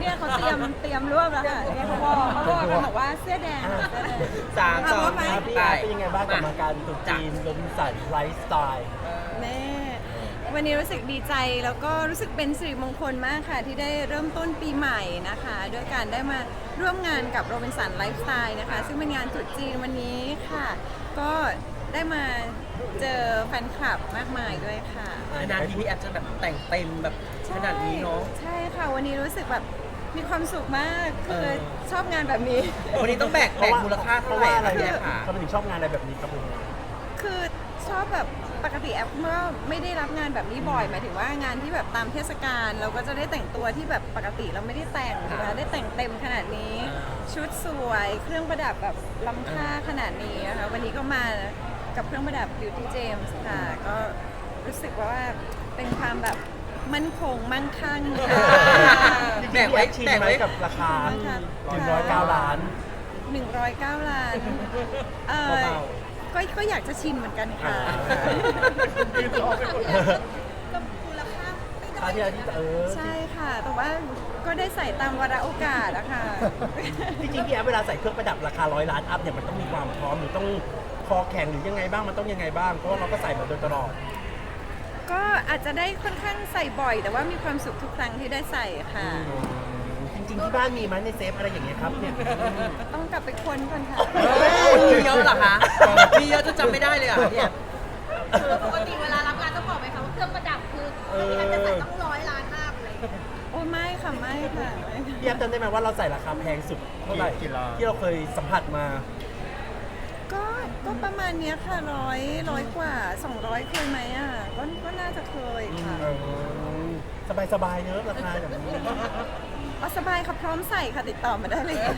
เนี่ยเขาเตรียมเตรียมรวบแล้วค่ะเนี่ยเขาบอกเขาบอกกันบอกว่าเสื้อแดงค่ะเสื้อแดง สามสองครับพี่ไปแอฟเป็นยังไงบ้างกับมาการตรุ๊จีนโรบินสันไลฟ์สไตล์ แม่วันนี้รู้สึกดีใจแล้วก็รู้สึกเป็นสิริมงคลมากค่ะ ที่ได้เริ่มต้นปีใหม่นะคะด้วยการได้มาร่วมงานกับโรบินสันไลฟ์สไตล์นะคะ ซึ่งเป็นงานตรุษจีนวันนี้ค่ะ ก็ได้มาเจอแฟนคลับมากมายด้วยค่ะ นานๆทีพี่แอฟจะแบบแต่งเต็มแบบ ขนาดนี้เนาะใช่ค่ะวันนี้รู้สึกแบบมีความสุขมากคือเออ ชอบงานแบบนี้ วันนี้ต้องแบกแบกมูลค่าเพเท่าราะไหร่ว่าอะไรคะพี่เนี่แอยฟขาทำไมถึงชอบงานอะไรแบบนี้ครับผม คือชอบแบบปกติแอปเมื่อไม่ได้รับงานแบบนี้บ่อยหมายถึงว่างานที่แบบตามเทศกาลเราก็จะได้แต่งตัวที่แบบปกติเราไม่ได้แต่งนะคะได้แต่งเต็มขนาดนี้ ชุดสวย เครื่องประดับแบบล้ำค่าขนาดนี้นะคะวันนี้ก็มากับเครื่องประดับ Beauty James ค่ะ ก็รู้สึกว่าเป็นความแบบ มั่นคงมั่งคั่งค่ะแบกไว้ชินแบกไหมไว้กับราคาค่ะ109ล้าน 109 ล้านเออเบา ก็ก็อยากจะชินเหมือนกันค่ะคราวที่แล้วที่เออใช่ค่ะ แต่ว่าก็ได้ใส่ตามวาระโอกาสอะค่ะ จริงๆพี่แอฟเวลาใส่เครื่องประดับราคาร้อยล้านอัพเนี่ยมันต้องมีความพร้อมหรือต้องคอแข็งหรือยังไงบ้างมันต้องยังไงบ้างเพราะว่าเราก็ใส่มาโดยตลอด ก็อาจจะได้ค่อนข้างใส่บ่อย แต่ว่ามีความสุขทุกครั้งที่ได้ใส่ค่ะ จริงๆที่บ้านมีไหมในเซฟอะไรอย่างเงี้ยครับเนี่ย ต้องกลับไปค้นก่อนค่ะ มีเยอะเหรอคะ มีเยอะจนจำไม่ได้เลยเหรอะพี่แอฟปกติเวลารับงานต้องบอกไหมคะว่าเครื่องประดับคือถ้าพี่แอฟจะใส่ต้องร้อยล้านห้าบเลยโอ้ไม่ค่ะไม่ค่ะไม่ค่ะ พี่แอฟจำได้ไหมว่าเราใส่ราคาแพงสุดเท่าไหร่ที่เราเคยสัมผัสมา ก็ก็ประมาณเนี้ยค่ะร้อยร้อยกว่า 200 เคยไหมอะก็ก็น่าจะเคยค่ะ สบายสบายๆเนอะราคาแบบนี้เอาสบายค่ะพร้อมใส่ค่ะติดต่อมาได้เลยค่ะ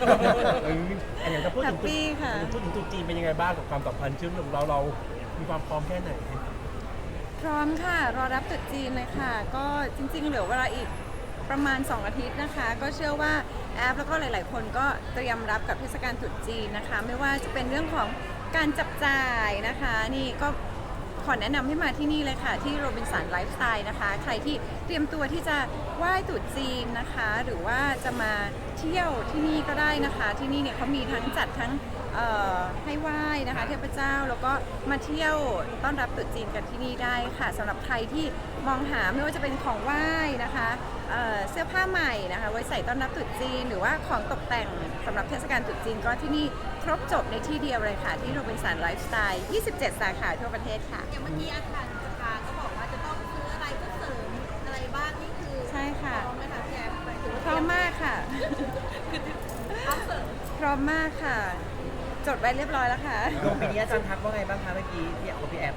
เอออันอย่างถ้าพูดถึงแฮปปี้ค่ะ พูดถึงตุ๊จีนเป็นยังไงบ้างกับความสัมพันธ์เชื่อมโยงเราเรา มีความพร้อมแค่ไหน พร้อมค่ะ รอรับตรุษจีนเลยค่ะ ก็จริงๆ เหลือเวลาอีก ประมาณ 2 อาทิตย์นะคะ ก็เชื่อว่าแอปแล้วก็หลาย ๆ คนก็เตรียมรับกับเทศกาลตรุษจีนนะคะ ไม่ว่าจะเป็นเรื่องของการจับจ่ายนะคะ นี่ก็ขอแนะนำให้มาที่นี่เลยค่ะ ที่โรบินสันไลฟ์สไตล์นะคะ ใครที่เตรียมตัวที่จะไหว้ตรุษจีนนะคะ หรือว่าจะมาเที่ยวที่นี่ก็ได้นะคะ ที่นี่เนี่ยเขามีทั้งจัดทั้งเอ่อให้ไหว้นะคะเทพเจ้าแล้วก็มาเที่ยวต้อนรับตรุษจีนกันที่นี่ได้ค่ะสำหรับใครที่มองหาไม่ว่าจะเป็นของไหว้นะคะ เอ่อเสื้อผ้าใหม่นะคะไว้ใส่ต้อนรับตรุษจีน หรือว่าของตกแต่งสำหรับเทศกาลตรุษจีนก็ที่นี่ครบจบในที่เดียวเลยค่ะ ที่โรบินสันไลฟ์สไตล์ 27 สาขาทั่วประเทศค่ะ อย่างเมื่อกี้อาจารย์สภาก็บอกว่าจะต้องซื้ออะไรเพื่อเสริมอะไรบ้างนี่คือใช่ค่ะ พร้อมไหมคะพี่แอฟหมายถึงว่าพร้อมมากค่ะ พร้อมเสริมพร้อมมากค่ะ จดไว้เรียบร้อยแล้วค่ะ ดวงปีนี้อาจารย์ทักว่าไงบ้างคะเมื่อกี้พี่แอฟกับพี่แอฟ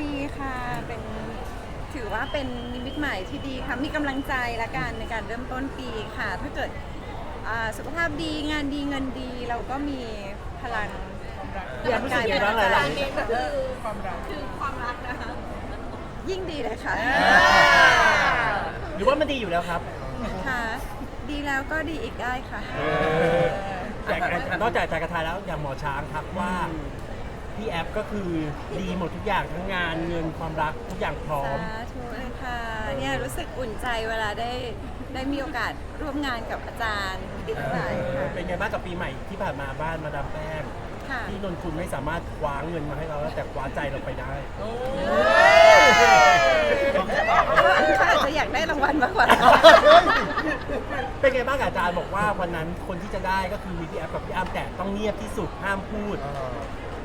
ดีค่ะเป็น ถือว่าเป็นนิมิตใหม่ที่ดีค่ะ มีกำลังใจละกันในการเริ่มต้นปีค่ะ ถ้าเกิดอ่าสุขภาพดีงานดีเงินดีเราก็มีพลังพี่แอฟรู้สึกยังไงบ้างหลายการเน้นก็คือความรักคือความรักนะคะ ยิ่งดีเลยค่ะๆหรือว่ามันดีอยู่แล้วครับค่ะ ดีแล้วก็ดีอีกได้ค่ะ แต่นอกจากจากกระทายแล้วอย่างหมอช้างทักว่า พี่แอฟก็คือดีหมดทุกอย่างทั้งงานเงินความรักทุกอย่างพร้อม สาธุเลยค่ะเนี่ยรู้สึกอุ่นใจเวลาได้ได้มีโอกาสร่วมงานกับอาจารย์ทั้งหลายค่ะเป็นไงบ้างกับปีใหม่ที่ผ่านมาบ้านมาดามแป้งค่ะที่นนคุณไม่สามารถคว้าเงินมาให้เราแล้วแต่คว้าใจเราไปได้เขาอาจจะอยากได้รางวัลมากกว่าเป็นไงบ้างอาจารย์บอกว่าวันนั้นคนที่จะได้ก็คือมีพี่แอฟกับพี่อ้ำแต่ต้องเงียบที่สุดห้ามพูด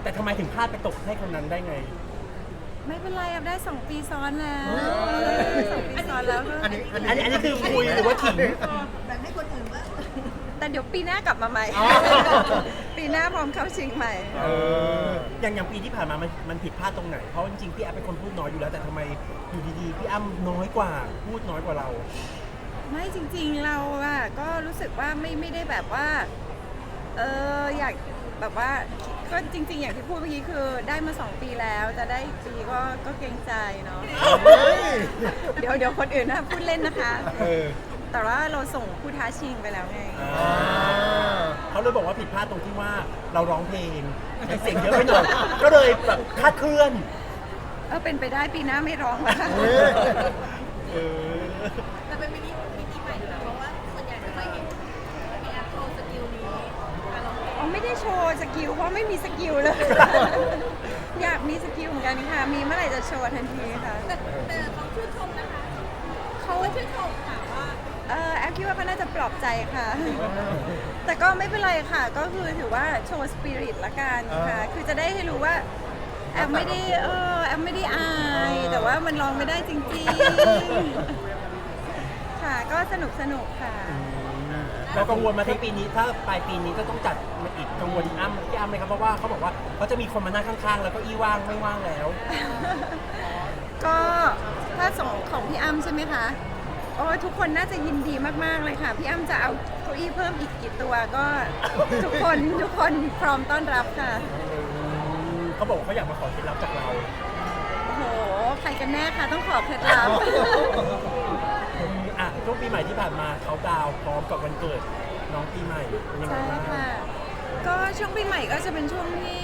แต่ทำไมถึงพลาดไปตกให้คนนั้นได้ไง ไม่เป็นไรอับได้สองปีซ้อนแล้วสองปีซ้อนแล้วก็อันนี้อันนี้อันนี้คือคุยหรือว่าขิงแต่เดี๋ยวปีหน้ากลับมาใหม่ อ๋อ ปีหน้าพร้อมเข้าชิงใหม่ เออ อย่างอย่างปีที่ผ่านมามันมันผิดพลาดตรงไหน เพราะจริงๆพี่แอฟเป็นคนพูดน้อยอยู่แล้วแต่ทำไมอยู่ดีๆพี่อ้ำน้อยกว่า พูดน้อยกว่าเรา ไม่จริงๆเราอะก็รู้สึกว่าไม่ไม่ได้แบบว่า เอออยากแบบว่า ก็จริง ๆ อย่างที่พูดเมื่อกี้คือได้มาสองปีแล้วจะได้อีกปีก็ก็เกรงใจเนาะเดี๋ยวเดี๋ยวคนอื่นนะพูดเล่นนะคะ เออแต่ว่าเราส่งผู้ท้าชิงไปแล้วไงเขาเลยบอกว่าผิดพลาดตรงที่ว่าเราร้องเพลงใช้เสียงเยอะไปหน่อยก็เลยแบบคลาดเคลื่อน เออเป็นไปได้ปีหน้าไม่ร้องแล้วค่ะ เออ แต่เป็นมินิมินิใหม่อยู่แล้วเพราะว่าส่วนใหญ่จะไป ได้โช ว์สกิลเพราะไม่มีสกิลเลย อยากมีสกิลเหมือนกันค่ะ มีเมื่อไหร่จะโชว์ทันทีค่ะ แต่แต่เขาชื่นชมนะคะเขาเขาชื่นชมค่ะว่าเออแอฟคิดว่าเขาน่าจะปลอบใจค่ะ แต่ก็ไม่เป็นไรค่ะ ก็คือถือว่าโชว์สปิริตละกันค่ะ คือจะได้ให้รู้ว่าแอฟไม่ได้เออแอฟไม่ได้อาย แต่ว่ามันลองไม่ได้จริงๆ ค่ะ ก็สนุกสนุกค่ะ เรากังวลมาที่ปีนี้ถ้าปลายปีนี้ก็ต้องจัดมาอีกกังวลอ้ำพี่อ้ำไหมครับเพราะว่าเขาบอกว่าเขาจะมีคนมานั่งข้างๆ แล้วก็อี้ว่างไม่ว่างแล้ว ก็ถ้าสองของพี่อ้ำใช่ไหมคะโอ้ยทุกคนน่าจะยินดีมากๆเลยค่ะ พี่อ้ำจะเอาเก้าอี้เพิ่มอีกกี่ตัวก็ ทุกคนทุกคนพร้อมต้อนรับค่ะเขาบอกว่าเขาอยากมาขอเคล็ดลับจากเราโอ้โหใครกันแน่คะต้องขอเคล็ดลับอะ ช่วงปีใหม่ที่ผ่านมาเขาดาวน์พร้อมกับวันเกิดน้องปีใหม่เป็นยังไงใช่บ้างค่ะ ก็ช่วงปีใหม่ก็จะเป็นช่วงที่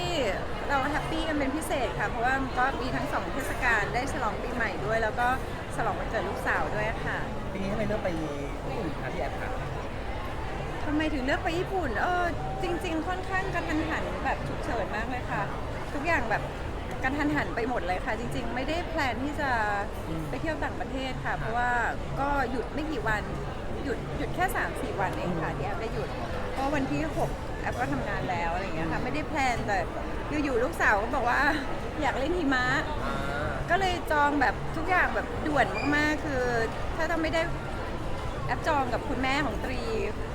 เราแฮปปี้กันเป็นพิเศษค่ะ เพราะว่ามันก็มีทั้งสองเทศกาลได้ฉลองปีใหม่ด้วย แล้วก็ฉลองวันเกิดลูกสาวด้วยค่ะ ปีนี้ทำไมเลือกไปญี่ปุ่นคะพี่แอฟคะทำไมถึงเลือกไปญี่ปุ่น เออจริง ๆ ค่อนข้างกระทันหันแบบฉุกเฉินมากเลยค่ะ ทุกอย่างแบบ กระทันหันไปหมดเลยค่ะ จริง ๆ ไม่ได้แพลนที่จะไปเที่ยวต่างประเทศค่ะ เพราะว่าก็หยุดไม่กี่วันหยุดหยุดแค่3าสี่วันเองค่ะที่แอฟได้หยุดเพราะวันที่ 6 แอฟก็ทำงานแล้วอะไรอย่างเงี้ยค่ะไม่ได้แพลนแต่อยู่ๆลูกสาวก็บอกว่าอยากเล่นหิมะอ่าก็เลยจองแบบทุกอย่างแบบด่วนมากๆ คือถ้าทำไม่ได้แอปจองกับคุณแม่ของตรี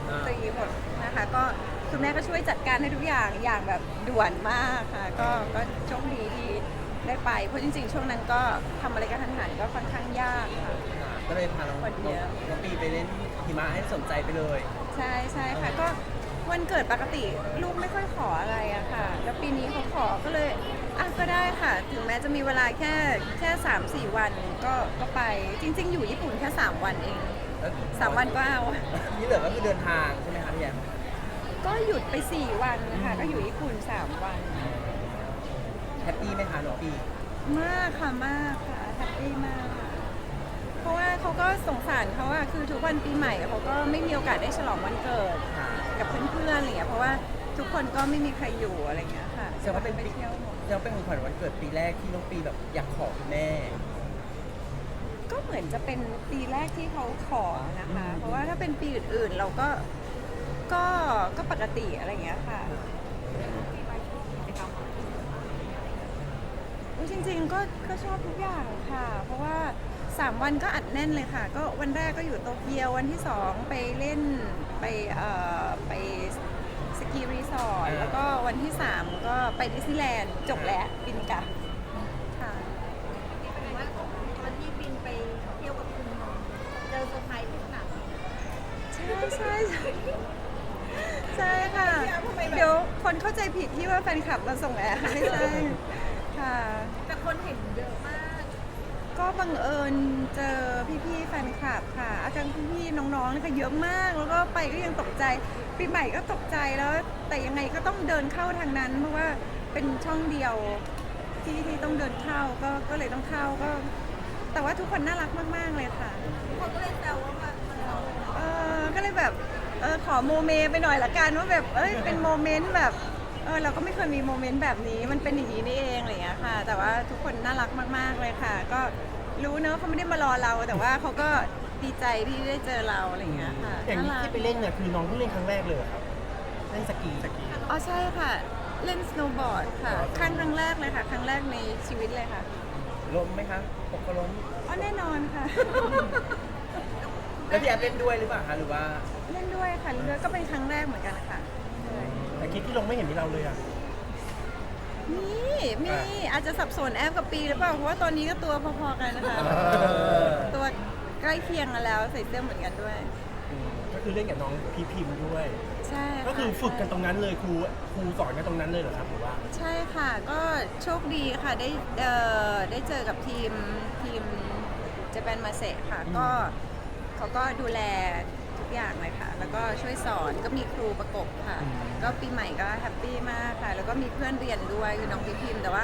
อ่าตรีหมดนะคะ ก็ คุณแม่ก็ช่วยจัดการให้ทุกอย่างอย่างแบบด่วนมากค่ะ ก็ก็โชคดีที่ได้ไป เพราะจริงๆ ช่วงนั้นก็ทำอะไรกันทันหันก็ค่อนข้างยากค่ะ ก็เลยพาน้องคนเดียวน้องปีไปเล่นหิมะให้สนใจไปเลย ใช่ใช่ค่ะก็วันเกิดปกติลูกไม่ค่อยขออะไรอะค่ะ แล้วปีนี้เขาขอก็เลยอะก็ได้ค่ะ ถึงแม้จะมีเวลาแค่แค่สามสี่วันก็ก็ไปจริง ๆ อยู่ญี่ปุ่นแค่สามวันเองแล้วสามวันก็เอาที่เหลือก็คือเดินทางใช่ไหมคะพี่แอฟ ก็หยุดไปสี่วันค่ะก็อยู่ญี่ปุ่นสามวัน แฮปปี้ไหมคะน้องปีมากค่ะมากค่ะแฮปปี้มากค่ะเพราะว่าเขาก็สงสารเขาอะคือทุกวันปีใหม่เขาก็ไม่มีโอกาสได้ฉลองวันเกิดค่ะกับเพื่อนๆอะไรอย่างเงี้ยเพราะว่าทุกคนก็ไม่มีใครอยู่อะไรอย่างเงี้ยค่ะแสดงว่าเป็นไปปีเที่ยวหมดแสดงว่าเป็นของขวัญวันเกิดปีแรกที่น้องปีแบบอยากขอคุณแม่ ก็เหมือนจะเป็นปีแรกที่เขาขอนะคะ เพราะว่าถ้าเป็นปีอื่นๆ เราก็ ก็ก็ปกติอะไรอย่างเงี้ยค่ะอุ๊ยจริงๆก็ก็ชอบทุกอย่างค่ะ เพราะว่า 3 วันก็อัดแน่นเลยค่ะ ก็วันแรกก็อยู่โตเกียววันที่ 2 ไปเล่นไปเอ่อไปสกีรีสอร์ทอ่าแล้วก็วันที่ 3 ก็ไปดิสนีย์แลนด์จบแล้วบินกลับค่ะหรือว่าตอนที่บินไปเที่ยวกับคุณเจอเซอร์ไพรส์ที่สนามบิน ใช่ใช่ใช่ ใช่ค่ะ เดี๋ยวคนเข้าใจผิดที่ว่าแฟนคลับมาส่งแอร์ไม่ใช่ค่ะ แต่คนเห็นเยอะมาก ก็บังเอิญเจอพี่ๆแฟนคลับค่ะ อาจารย์พี่ๆน้องๆนะคะเยอะมาก แล้วก็ไปก็ยังตกใจปีใหม่ก็ตกใจแล้ว แต่ยังไงก็ต้องเดินเข้าทางนั้น เพราะว่าเป็นช่องเดียวที่ที่ต้องเดินเข้าก็ก็เลยต้องเข้าก็ แต่ว่าทุกคนน่ารักมาก ๆเลยค่ะ คนก็เลยแซวว่ามันมันเราเออก็เลยแบบ เออขอโมเมไปหน่อยละกันว่าแบบเอ้ยเป็นโมเมนต์แบบเออเราก็ไม่เคยมีโมเมนต์แบบนี้มันเป็นอย่างนี้นี่เองอะไรอย่างเงี้ยค่ะ แต่ว่าทุกคนน่ารักมาก ๆเลยค่ะ ก็รู้เนอะเขาไม่ได้มารอเรา แต่ว่าเขาก็ดีใจที่ได้เจอเราอะไรอย่างเงี้ยค่ะอย่างนี้น่ารัก ที่ไปเล่นเนี่ยคือน้องเพิ่งเล่นครั้งแรกเลยเหรอครับเล่นสกีสกี อ๋อใช่ค่ะ เล่นสโนว์บอร์ดค่ะครั้งครั้งแรกเลยค่ะ ครั้งแรกในชีวิตเลยค่ะล้มไหมคะตกก็ล้มอ๋อแน่นอนค่ะ แล้วพี่แอฟเล่นด้วยหรือเปล่าคะหรือว่า เล่นด้วยค่ะเล่นด้วยก็เป็นครั้งแรกเหมือนกันค่ะใช่แต่คลิปที่ลงไม่เห็นมีเราเลยอะมีมีอาจจะสับสนแอปกับปีหรือเปล่าเพราะว่าตอนนี้ก็ตัวพอๆกันนะคะ อ ตัวใกล้เคียงกันแล้วใส่เสื้อเหมือนกันด้วย ก็คือเล่นกับน้องพีพิมพ์ด้วย ใช่ะก็คือฝึกกันตรงนั้นเลยครูครูสอนกันตรงนั้นเลยเหรอครับหรือว่า ใช่ค่ะก็โชคดีค่ะได้เอ่อได้เจอกับทีมทีมเจแปนมาเซค่ะอืมก็ เขาก็ดูแลทุกอย่างเลยค่ะ แล้วก็ช่วยสอนก็มีครูประกบค่ะ ก็ปีใหม่ก็แฮปปี้มากค่ะ แล้วก็มีเพื่อนเรียนด้วยคือน้องพี่พิมพ์แต่ว่า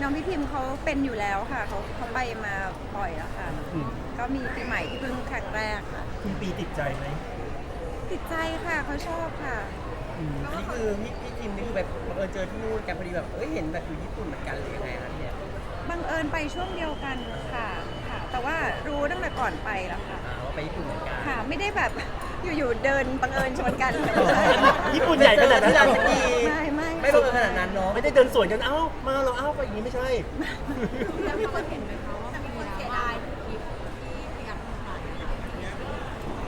น้องพี่พิมพ์เขาเป็นอยู่แล้วค่ะเขาเขาไปมาบ่อยแล้วค่ะ อืม ก็มีปีใหม่ที่เพิ่งครั้งแรกค่ะ คุณปีติดใจไหมติดใจค่ะเขาชอบค่ะอนี่คือพี่พี่จิมนี่คือแบบบังเออเจอที่นู่นกันพอดีแบบเอ้ยเห็นแบบอยู่ญี่ปุ่นเหมือนกันหรือยังไงคะเนี่ยบังเอิญไปช่วงเดียวกันค่ะค่ะ แต่ว่ารู้ตั้งแต่ก่อนไปแล้วค่ะ อ่าว่าไป ญี่ปุ่นเหมือนกันค่ะ ไม่ได้แบบอยู่ๆเดินบังเอิญชนกันญี่ปุ่นใหญ่ขนาดนั้นที่ร้านสกีไม่ไม่ไม่บังเอิญขนาดนั้นเนาะไม่ได้เดินสวนกันเอ้ามาเราเอ้าไปอย่างนี้ไม่ใช่ แล้วมีคนเห็นไหมคะว่ามีคนเสียดายคลิปที่พยายามถ่าย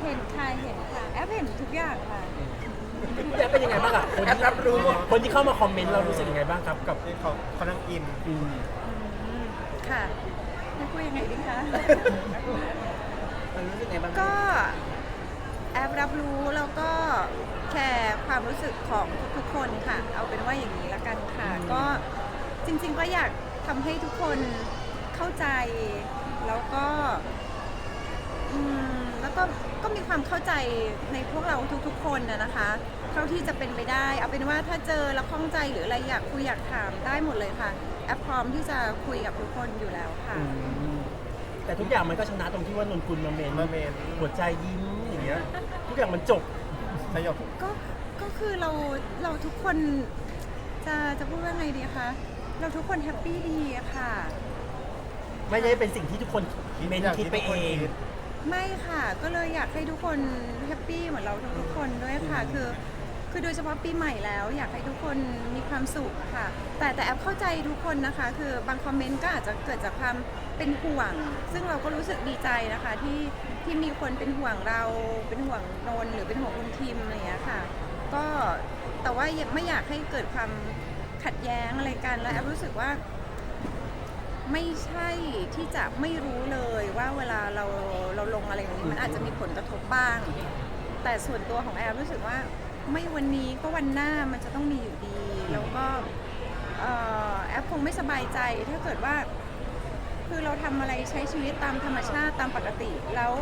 เห็นค่ะเห็นค่ะแอปเห็นทุกอย่างค่ะ พี่แอฟเป็นยังไงบ้างอะคนแอปที่รับรู้คนที่เข้ามาคอมเมนต์เรารู้สึกยังไงบ้างครับกับที่เขาเขานั่งอินอืมอืมค่ะให้พูดยังไงดีคะ มันรู้สึกไงบ้างก็แอปรับรู้แล้วก็แคร์ความรู้สึกของทุกๆคนค่ะ เอาเป็นว่าอย่างนี้ละกันค่ะ ก็จริง ๆ ก็อยากทำให้ทุกคนเข้าใจ แล้วก็อืมแล้วก็ก็มีความเข้าใจในพวกเราทุกๆ คนนะนะคะ เท่าที่จะเป็นไปได้ เอาเป็นว่าถ้าเจอแล้วข้องใจหรืออะไรอยากคุยอยากถามได้หมดเลยค่ะ แอปพร้อมที่จะคุยกับทุกคนอยู่แล้วค่ะ อืม แต่ทุกอย่างมันก็ชนะตรงที่ว่านนกุลมาเมนมาเมน หัวใจยิ้มอย่างเงี้ย ทุกอย่างมันจบสยบก็ก็คือเราเราทุกคนจะจะพูดว่าไงดีคะเราทุกคนแฮปปี้ดีอะค่ะ ไม่ได้เป็นสิ่งที่ทุกคนเมนคิดไปเองไม่ค่ะ ก็เลยอยากให้ทุกคนแฮปปี้เหมือนเราทุกๆคนด้วยค่ะ คือ คือโดยเฉพาะปีใหม่แล้ว อยากให้ทุกคนมีความสุขค่ะ แต่แต่แอปเข้าใจทุกคนนะคะ คือบางคอมเมนต์ก็อาจจะเกิดจากความ เป็นห่วง ซึ่งเราก็รู้สึกดีใจนะคะที่ที่มีคนเป็นห่วงเราเป็นห่วงนนหรือเป็นห่วงคุณทีมอะไรอย่างเงี้ยค่ะ ก็แต่ว่าไม่อยากให้เกิดความขัดแย้งอะไรกันและแอปรู้สึกว่า ไม่ใช่ที่จะไม่รู้เลยว่าเวลาเราเราลงอะไรอย่างนี้มันอาจจะมีผลกระทบบ้าง แต่ส่วนตัวของแอฟรู้สึกว่า ไม่วันนี้ก็วันหน้ามันจะต้องมีอยู่ดี แล้วก็แอฟคงไม่สบายใจถ้าเกิดว่า คือเราทำอะไรใช้ชีวิตตามธรรมชาติตามปกติแล้ว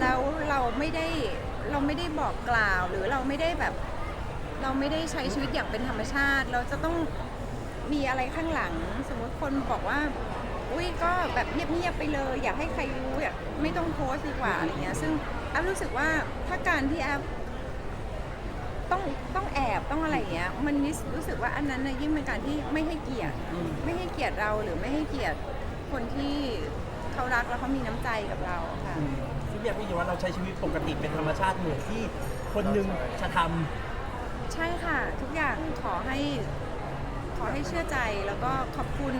แล้วเราไม่ได้เราไม่ได้บอกกล่าวหรือเราไม่ได้แบบ เราไม่ได้ใช้ชีวิตอย่างเป็นธรรมชาติ เราจะต้องมีอะไรข้างหลัง สมมติคนบอกว่า อุ้ยก็แบบเงียบๆไปเลย อยากให้ใครรู้อยากไม่ต้องโพสต์ดีกว่าอะไรเงี้ยซึ่งแอฟรู้สึกว่าถ้าการที่แอฟ ต้องต้องแอบต้องอะไรอย่างเงี้ยมันรู้สึกว่าอันนั้นนะยิ่งเป็นการที่ไม่ให้เกียรติอืมไม่ให้เกียรติเราหรือไม่ให้เกียรติคนที่เขารักแล้วเขามีน้ำใจกับเราค่ะอืมซึ่งอยากพี่ว่าเราใช้ชีวิตปกติเป็นธรรมชาติเหมือนที่คนหนึงจะทำใช่ค่ะ ทุกอย่างขอให้ขอให้เชื่อใจแล้วก็ขอบคุณ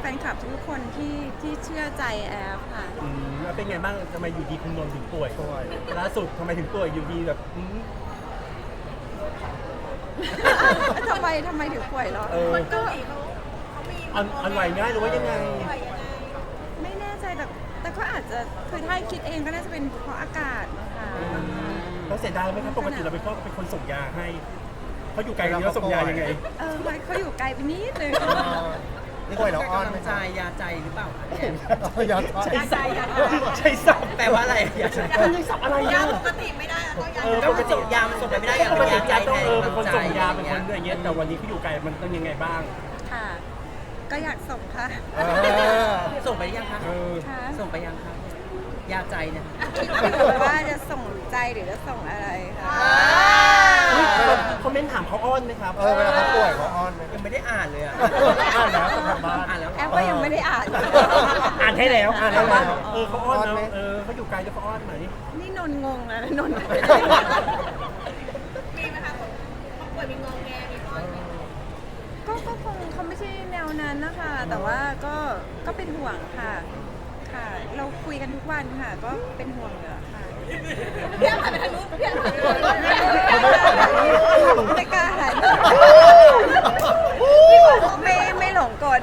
แฟนคลับทุกคนที่ที่เชื่อใจแอฟค่ะอืมแล้วเป็นไงบ้างทำไมอยู่ดีคุณนนท์ถึงป่วยป่วยล่าสุดทำไมถึงป่วยอยู่ดีแบบอืม ทำไมทำไมถึงป่วยเหรอเออคนเกาหลีเขาเขามีอ่อนอ่อนไหวง่ายหรือว่ายังไงไหวยังไง ไม่แน่ใจแต่แต่ก็อาจจะคือถ้าคิดเองก็น่าจะเป็นเพราะอากาศนะคะเราเสียดายไหมครับปกติเราเป็นคนเป็นคนส่งยาให้เขาอยู่ไกลกันแล้วส่งยายังไง เออมันเขาอยู่ไกลไปนิดนึง ป่วยแล้วอ้อนกำไหมลังใจยาใจหรือเปล่าคะเนี่ยยอดอ้อนใช่สับใช่สับแปลว่าอะไรยาใจมันยังสับอะไรยาอะ ปกติไม่ได้ต้องยาเออ ก็มันส่งยามันส่งไปไม่ได้อย่างปกติยาใจยาต้องเออแทเป็นคนกำลังใจส่งยาเป็นคนอะไรเงี้ยแต่วันนี้เขาอยู่ไกลมันต้องยังไงบ้างค่ะ ก็อยากส่งค่ะเออส่งไปยังคะเออค่ะส่งไปยังคะยาใจเนี่ยว่าจะส่งใจหรือจะส่งอะไรค่ะเขาเม้นถามเขาอ้อนไหมครับเออเวลาเขาป่วยเขาอ้อนไหม ยังไม่ได้อ่านเลยอะอ่านแล้วทางบ้าน อ่านแล้วแอปก็ยังไม่ได้อ่าน อ่านให้แล้วอ่านให้แล้ว เออเขาอ้อนอ้อนไหม นะเออเขาอยู่ไกลแล้วเขาอ้อนไหม นี่นนท์งงแล้วนนท์มีไหมคะคนป่วยมีงงแงมีอ้อนไหม ก็ก็คงเขาไม่ใช่แนวนั้นนะคะ แต่ว่าก็ก็เป็นห่วงค่ะ ค่ะ เราคุยกันทุกวันค่ะ ก็เป็นห่วงอยู่แล้วค่ะเพี้ยนผ่านไปทางนู้นเพี้ยนผ่านไปทางนู้น ไม่กล้าหันไม่ไม่หลงกล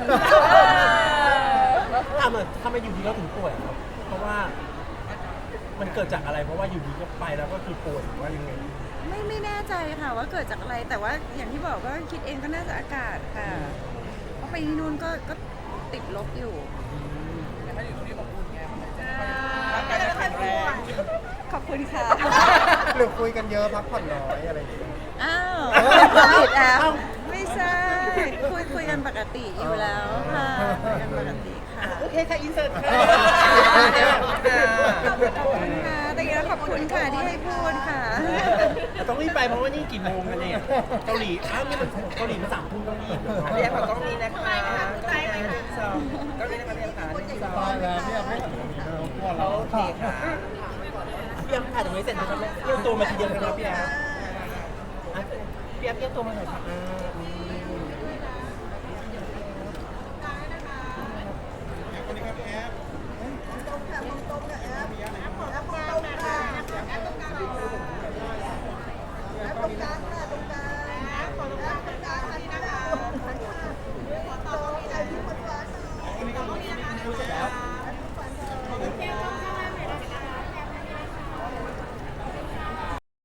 ทำไมทำไมอยู่ดีเราถึงป่วยครับ เพราะว่ามันเกิดจากอะไร เพราะว่าอยู่ดีก็ไปแล้วก็คือป่วยหรือว่ายังไง ไม่ไม่แน่ใจค่ะว่าเกิดจากอะไรแต่ว่าอย่างที่บอกก็คิดเองก็น่าจะอากาศค่ะเพราะไปที่นู่นก็ก็ติดลบอยู่ก็เลยไม่ค่อยป่วยขอบคุณค่ะ หรือคุยกันเยอะพักผ่อนน้อยอะไรอย่างเงี้ยอ้าว เอ้าผิดแอปไม่ใช่คุยคุยกันปกติอยู่แล้วค่ะคุยกันปกติค่ะโอเคค่ะอินเสิร์ตค่ะขอบคุณค่ะแต่ยังขอบคุณค่ะที่ให้พูดค่ะเอแต่ต้องรีบไปเพราะว่านี่กี่โมงกันเนี่ยเกาหลีอ้าวนี่มันเกาหลีมันสามทุ่มต้องรีบพี่แอฟขอกล้องนี้นะคะกล้องนี้นะหนึ่งสองกล้องนี้นะคะพี่แอฟขาหนึ่งสองตายแล้วเนี่ยไม่เห็นตรงนี้เลยกลัวเราโอเคค่ะพี่แอฟถ่ายตรงนี้เสร็จนะครับเอี้ยวตัวมาทีเดียวนะครับพี่แอ やってやっ思います。